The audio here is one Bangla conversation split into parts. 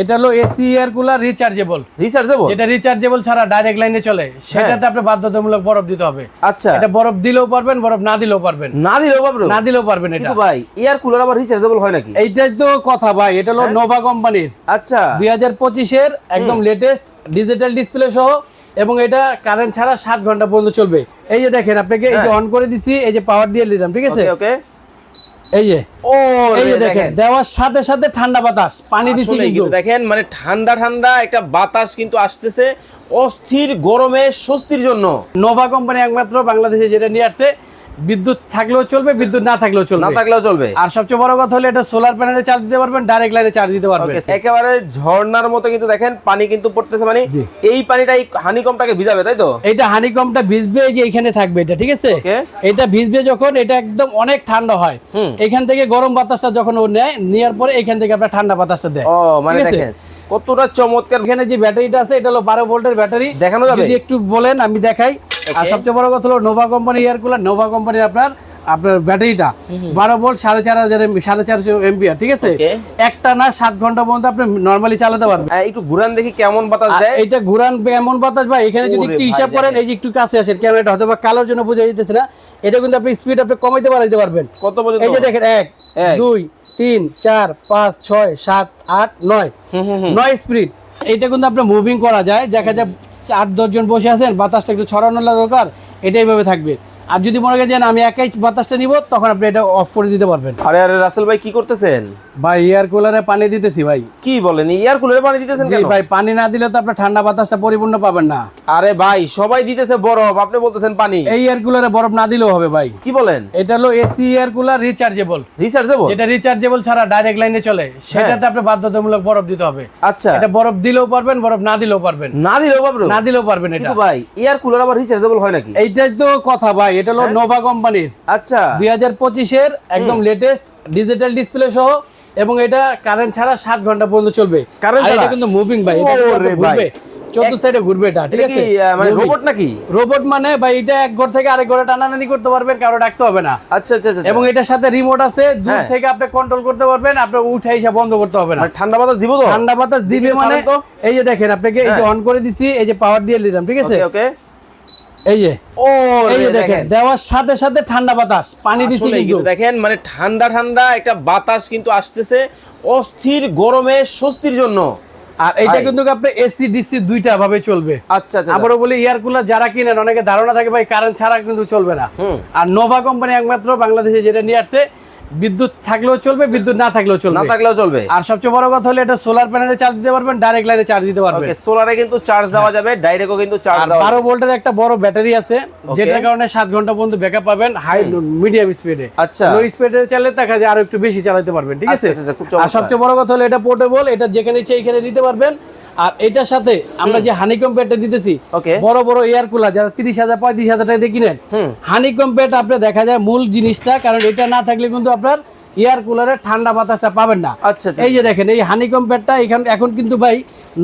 এটা হলো AC air cooler rechargeable rechargeable যেটা রিচার্জেবল ছাড়া ডাইরেক্ট লাইনে চলে। সেটাতে আপনি বাধ্যতামূলক বরফ দিতে হবে। আচ্ছা। এটা বরফ দিলেও পারবেন বরফ না দিলেও পারবেন। না দিলেও বাবু না দিলেও পারবেন এটা। ভাই এয়ার কুলার আবার রিচার্জেবল হয় নাকি? এইটাই তো কথা ভাই এটা হলো নোভা কোম্পানির আচ্ছা। দুই হাজার পঁচিশের একদম লেটেস্ট ডিজিটাল ডিসপ্লে সহ এবং এটা কারেন্ট ছাড়া সাত ঘণ্টা পর্যন্ত চলবে। এই যে দেখেন আপনাকে এই যে অন করে দিছি এই যে পাওয়ার দিয়ে দিলাম ঠিক আছে? ওকে এই যে এই যে দেখেন দেওয়ার সাথে সাথে ঠান্ডা বাতাস পানি দিছি কিন্তু। দেখেন মানে ঠান্ডা ঠান্ডা একটা বাতাস কিন্তু আসতেছে অস্থির গরমে স্বস্তির জন্য। নোভা কোম্পানি একমাত্র বাংলাদেশে যেটা নিয়ে আসছে বিদ্যুৎ থাকলেও চলবে বিদ্যুৎ না থাকলেও চলবে। না থাকলেও চলবে। আর সবচেয়ে বড় কথা হলো এটা সোলার প্যানেলে চার্জ দিতে পারবেন ডাইরেক্ট লাইনে চার্জ দিতে পারবেন। একেবারে ঝর্ণার মতো কিন্তু দেখেন পানি কিন্তু পড়তেছে মানে এই পানিটা এই হানিকমটাকে ভিজাবে তাই তো? এটা হানিকমটা ভিজবে এই যে এখানে থাকবে এটা ঠিক আছে? এটা ভিজবে যখন এটা একদম অনেক ঠান্ডা হয়। এখান থেকে গরম বাতাসটা যখন ও নেয় নেওয়ার পরে এখান থেকে আপনার ঠান্ডা বাতাসটা দেয়। ও মানে দেখেন কতটা চমৎকার। এখানে যে ব্যাটারিটা আছে এটা হলো বারো ভোল্টের ব্যাটারি। দেখানো যাবে? যদি একটু বলেন আমি দেখাই। আর সবচেয়ে বড় কথা হলো Nova company air cooler Nova কোম্পানির আপনার আপনার ব্যাটারিটা বারো ভোল্ট সাড়ে চার হাজার সাড়ে চারশো এমপিআর ঠিক আছে? একটা না সাত ঘণ্টা পর্যন্ত আপনি নর্মালি চালাতে পারবেন। একটু ঘুরান দেখি কেমন বাতাস দেয়। এইটা ঘুরান এমন বাতাস ভাই এখানে যদি একটু হিসাব করেন এই যে একটু কাছে আসেন ক্যামেরাটা হয়তো বা কালোর জন্য বোঝা যেতেছে না। এটা কিন্তু আপনি স্পিড আপনি কমাইতে বাড়াইতে পারবেন। কত পর্যন্ত? এই যে দেখেন এক। দুই তিন চার পাঁচ ছয় সাত আট নয়। নয় স্পিড এটা কিন্তু আপনার মুভিং করা যায় দেখা যায় আট দশজন বসে আছেন, বাতাসটা একটু ছড়ানোর দরকার, এটা এইভাবে থাকবে। আর যদি মনে করেন আমি একাই বাতাসটা নিব, তখন আপনি এটা অফ করে দিতে পারবেন। আরে আরে, রাসেল ভাই, কি করতেছেন? ভাই এয়ার কুলারে পানি দিতেছি ভাই। কি বলেন এয়ার কুলারে পানি দিতেছেন কেন? ভাই পানি না দিলে তো আপনার ঠান্ডা বাতাসটা পরিপূর্ণ পাবেন না। আরে ভাই সবাই দিতেছে বরফ আপনি বলতেছেন পানি। এই এয়ার কুলারে বরফ না দিলেও হবে ভাই। কি বলেন? এটা হলো AC air cooler rechargeable rechargeable যেটা রিচার্জেবল ছাড়া ডাইরেক্ট লাইনে চলে সেটাতে আপনি বাধ্যতামূলক বরফ দিতে হবে। আচ্ছা। এটা বরফ দিলেও পারবেন বরফ না দিলেও পারবেন। না দিলেও বাবু না দিলেও পারবেন এটা। কিন্তু ভাই এয়ার কুলার আবার রিচার্জেবল হয় নাকি? এইটাই তো কথা ভাই এটা হলো নোভা কোম্পানির। আচ্ছা। দুই হাজার পঁচিশের একদম লেটেস্ট ডিজিটাল ডিসপ্লে সহ এবং এটা কারেন্ট ছাড়া সাত ঘণ্টা পর্যন্ত চলবে। আর এটা কিন্তু মুভিং ভাই ঘুরবে। চোদ্দ সাইডে ঘুরবে এটা ঠিক আছে? মানে রোবট নাকি? রোবট মানে ভাই এটা এক ঘর থেকে আরেক ঘরে টানাটানি করতে পারবেন কারও ডাকতে হবে না। আচ্ছা আচ্ছা আচ্ছা এবং এটার সাথে রিমোট আছে দূর হ্যাঁ। থেকে আপনি কন্ট্রোল করতে পারবেন আপনি উঠে এসে বন্ধ করতে হবে না। মানে ঠান্ডা বাতাস দিব তো? ঠান্ডা বাতাস দিবে মানে এই যে দেখেন আপনাকে এই যে হ্যাঁ। অন করে দিছি এই যে পাওয়ার দিয়ে দিলাম ঠিক আছে? ওকে এই যে ও এই যে দেখেন দেওয়ার সাথে সাথে ঠান্ডা বাতাস পানি দিছি কিন্তু। দেখেন মানে ঠান্ডা ঠান্ডা একটা বাতাস কিন্তু আসতেছে অস্থির গরমে স্বস্তির জন্য। আর এটা কিন্তু আপনি এসি ডিসি দুইটা ভাবে চলবে। আচ্ছা আচ্ছা। আবারও বলি এয়ার কুলার যারা কিনেন অনেকে ধারণা থাকে ভাই কারেন্ট ছাড়া কিন্তু চলবে না। আর নোভা কোম্পানি একমাত্র বাংলাদেশে যেটা নিয়ে আসছে বিদ্যুৎ থাকলেও চলবে বিদ্যুৎ না থাকলেও না থাকলেও চলবে। আর সবচেয়ে বড় কথা হলো এটা সোলার প্যানেলে চার্জ দিতে পারবেন ডাইরেক্ট লাইনে চার্জ দিতে পারবেন। ওকে সোলারে কিন্তু চার্জ দেওয়া যাবে ডাইরেক্টও কিন্তু চার্জ দেওয়া বারো যাবে। ভোল্টের একটা বড় ব্যাটারি আছে যেটার কারণে সাত ঘণ্টা পর্যন্ত ব্যাকআপ পাবেন হাই মিডিয়াম স্পিডে আচ্ছা। লো স্পিডে চালালে দেখা যায় আরও একটু বেশি চালাতে পারবেন ঠিক আছে? আচ্ছা, আচ্ছা, খুব আর সবচেয়ে বড় কথা হলো এটা পোর্টেবল এটা যেখানে ইচ্ছে এখানে নিতে পারবেন। আর এটার সাথে আমরা যে হানিকম প্যাডটা দিতেছি. বড় বড় এয়ার কুলার যারা তিরিশ হাজার পঁয়ত্রিশ হাজার টাকা দিয়ে কিনেন। হানিকম প্যাড আপনার দেখা যায় মূল জিনিসটা কারণ এটা না থাকলে কিন্তু আপনার এয়ার কুলারের ঠান্ডা বাতাসটা পাবেন না আচ্ছা আচ্ছা এই যে দেখেন এই হানিকম প্যাডটা এখান এখন কিন্তু ভাই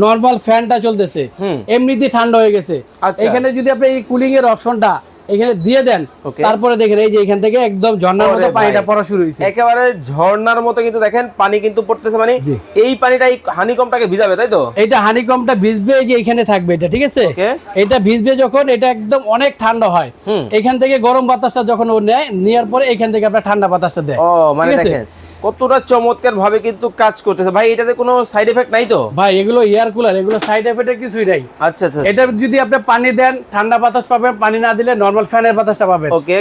নর্মাল ফ্যানটা চলতেছে হুম। এমনিতেই ঠান্ডা হয়ে গেছে আচ্ছা। এখানে যদি আপনি এই কুলিং এর অপশনটা এখানে দিয়ে দেন তারপরে দেখেন এই যে এখান থেকে একদম ঝর্ণার মতো পানিটা পড়া শুরু হয়েছে। একেবারে ঝর্ণার মতো কিন্তু দেখেন পানি কিন্তু পড়তেছে মানে এই পানিটা এই হানিকমটাকে ভিজাবে তাই তো? এটা হানিকমটা ভিজবে এই যে এখানে থাকবে এটা ঠিক আছে? এটা ভিজবে যখন এটা একদম অনেক ঠান্ডা হয়। এখান থেকে গরম বাতাসটা যখন ও নেয় নেওয়ার পরে এখান থেকে আপনার ঠান্ডা বাতাসটা দেয়। ও মানে দেখেন কতটা চমৎকার ভাবে কিন্তু কাজ করতেছে। ভাই এটাতে কোনো সাইড এফেক্ট নাই তো? ভাই এগুলো এয়ার কুলার এগুলো সাইড এফেক্টের কিছুই নাই। আচ্ছা আচ্ছা এটা যদি আপনি পানি দেন ঠান্ডা বাতাস পাবেন পানি না দিলে নর্মাল ফ্যানের বাতাসটা পাবেন। ওকে।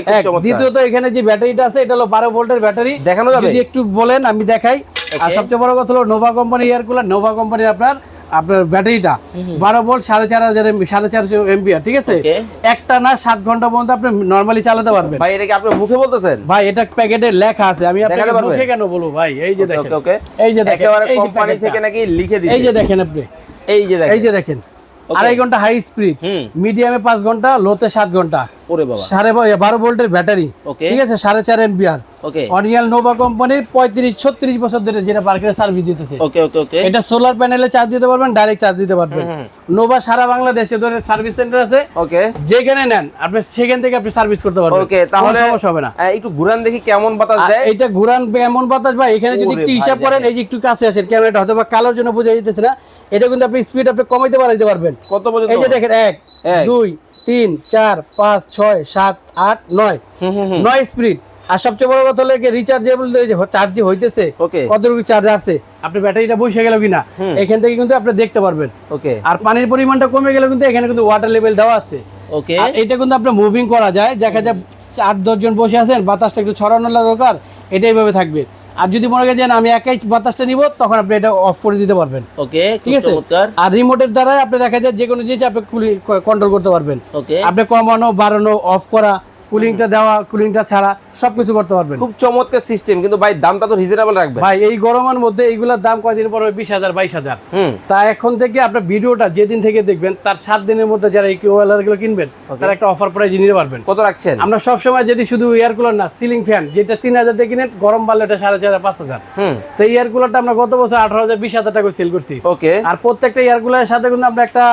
দ্বিতীয়ত এখানে যে ব্যাটারিটা আছে এটা হলো বারো ভোল্টের ব্যাটারি। দেখানো যাবে? যদি একটু বলেন আমি দেখাই। আর সবচেয়ে বড় কথা হলো Nova company air cooler Nova কোম্পানির আপনার আপনার ব্যাটারিটা বারো ভোল্ট সাড়ে চার হাজার সাড়ে চারশো এমপিআর ঠিক আছে? একটা না সাত ঘণ্টা পর্যন্ত আপনি নর্মালি চালাতে পারবেন। ভাই এটা কি আপনি মুখে বলতেছেন? ভাই এটা প্যাকেটে লেখা আছে। আমি আপনাকে মুখে কেন বলব ভাই? এই যে দেখেন। এই যে দেখেন একেবারে কোম্পানি থেকে নাকি লিখে দিয়েছে এই যে দেখেন আপনি। এই যে দেখেন। এই যে দেখেন। আড়াই ঘণ্টা হাই স্পিড মিডিয়ামে পাঁচ ঘণ্টা লোতে সাত ঘণ্টা। সাড়ে বারো ভোল্টের ব্যাটারি. ঠিক আছে? সাড়ে চার এমপিআর। ওকে নোভা কোম্পানির পঁয়ত্রিশ ছত্রিশ বছর ধরে যেটা মার্কেটে সার্ভিস দিতেছে। ওকে ওকে ওকে এটা সোলার প্যানেলে চার্জ দিতে পারবেন ডাইরেক্ট চার্জ দিতে পারবেন। নোভা সারা বাংলাদেশে ধরে সার্ভিস সেন্টার আছে। ওকে যেখানে নেন আপনি সেখান থেকে আপনি সার্ভিস করতে পারবেন। ওকে তাহলে সমস্যা হবে না। একটু ঘুরান দেখি কেমন বাতাস দেয়। এটা ঘুরান এমন বাতাস ভাই এখানে যদি একটু হিসাব করেন এই যে একটু কাছে আসেন ক্যামেরাটা হয়তো বা কালোর জন্য বোঝা যেতেছে না। এটা কিন্তু আপনি স্পিড আপনি কমাইতে বাড়াইতে পারবেন। কত পর্যন্ত এই যে দেখেন এক এক। দুই তিন চার পাঁচ ছয় সাত আট নয়। নয় স্পিড আর সবচেয়ে বড় কথা হলো রিচার্জেবল চার্জ হইতেছে কতটুকু চার্জ আছে আপনি ব্যাটারিটা বসে গেল কিনা এখান থেকে কিন্তু আপনি দেখতে পারবেন। ওকে। আর পানির পরিমাণটা কমে গেলে কিন্তু এখানে কিন্তু ওয়াটার লেভেল দেওয়া আছে। ওকে। এটা কিন্তু আপনি মুভিং করা যায় দেখা যায় চার দশজন বসে আছেন বাতাসটা একটু ছড়ানো দরকার এটা এইভাবে থাকবে। আর যদি মনে করেন যে আমি একাই বাতাসটা নিব তখন আপনি এটা অফ করে দিতে পারবেন। ওকে ঠিক আছে? আর রিমোটের দ্বারা আপনি দেখা যায় যে কোনো জিনিস আপনি কন্ট্রোল করতে পারবেন। ওকে। আপনি কমানো বাড়ানো অফ করা কুলিংটা দেওয়া কুলিংটা ছাড়া সবকিছু করতে পারবেন। খুব চমৎকার সিস্টেম কিন্তু ভাই দামটা তো রিজনেবল রাখবেন। ভাই এই গরমের মধ্যে এইগুলোর দাম কয়দিন পর বিশ হাজার বাইশ হাজার। হুম। তা এখন থেকে আপনার ভিডিওটা যেদিন থেকে দেখবেন তার সাত দিনের মধ্যে যারা এই ওয়ালারগুলো কিনবেন তারা একটা অফার প্রাইজে নিতে পারবেন। কত রাখছেন? আমরা সবসময় যদি শুধু এয়ার কুলার না সিলিং ফ্যান যেটা তিন হাজার দিয়ে কিনেন গরম বাড়লে এটা সাড়ে চার হাজার পাঁচ হাজার। হুম। তো এয়ার কুলারটা আমরা গত বছর আঠারো হাজার বিশ হাজার টাকা সেল করছি। ওকে আর প্রত্যেকটা এয়ার কুলারের সাথে কিন্তু আমরা একটা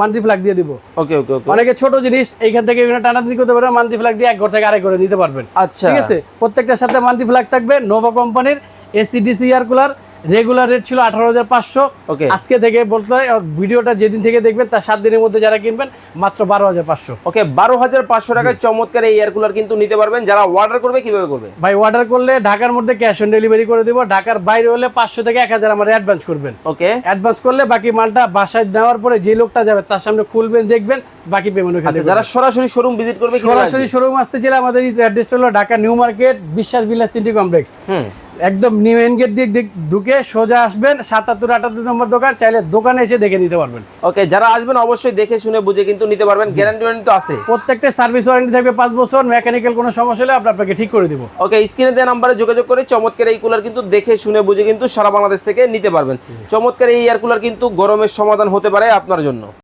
মান্থলি ফ্ল্যাগ দিয়ে দিব। ওকে ওকে ওকে অনেকে ছোট জিনিস এইখান থেকে এখানে টানাটানি করতে পারবেন মান্থলি ফ্ল্যাগ দিয়ে এক ঘর থেকে আরেক ঘরে নিতে পারবেন। আচ্ছা। ঠিক আছে? প্রত্যেকটার সাথে মান্থলি ফ্ল্যাগ থাকবে নোভা কোম্পানির AC DC air cooler regular rate ছিল আঠারো হাজার পাঁচশো। ওকে আজকে থেকে বলতে হয় আর ভিডিওটা যেদিন থেকে দেখবেন তার সাত দিনের মধ্যে যারা কিনবেন মাত্র বারো হাজার পাঁচশো। ওকে বারো হাজার পাঁচশো টাকায় চমৎকার এই এয়ার কুলার কিন্তু নিতে পারবেন। যারা অর্ডার করবে কীভাবে করবে? ভাই অর্ডার করলে ঢাকার মধ্যে ক্যাশ অন ডেলিভারি করে দেবো। ঢাকার বাইরে হলে পাঁচশো থেকে এক হাজার আমার অ্যাডভান্স করবেন। ওকে অ্যাডভান্স করলে বাকি মালটা বাসায় দেওয়ার পরে যে লোকটা যাবে তার সামনে খুলবেন দেখবেন বাকি পেমেন্ট আচ্ছা যারা সরাসরি শোরুম ভিজিট করবে সরাসরি শোরুম আসতে চাইলে আমাদের অ্যাড্রেসটা হলো Dhaka new market Biswas villa city complex. একদম নিউ গেট দিয়ে দিক- ঢুকে সোজা আসবেন সাতাত্তর আটাত্তর নম্বর দোকান চাইলে দোকানে এসে দেখে নিতে পারবেন। ওকে যারা আসবেন অবশ্যই দেখে শুনে বুঝে কিন্তু নিতে পারবেন। গ্যারান্টি ওয়ারেন্টি তো আছে। প্রত্যেকটা সার্ভিস ওয়ারেন্টি থাকবে পাঁচ বছর মেকানিক্যাল কোনো সমস্যা হলে আমরা আপনাকে ঠিক করে দিব। ওকে স্ক্রিনে দেওয়া নাম্বারে যোগাযোগ করে চমৎকার এই কুলার কিন্তু দেখে শুনে বুঝে কিন্তু সারা বাংলাদেশ থেকে নিতে পারবেন। চমৎকার এই এয়ার কুলার কিন্তু গরমের সমাধান হতে পারে আপনার জন্য।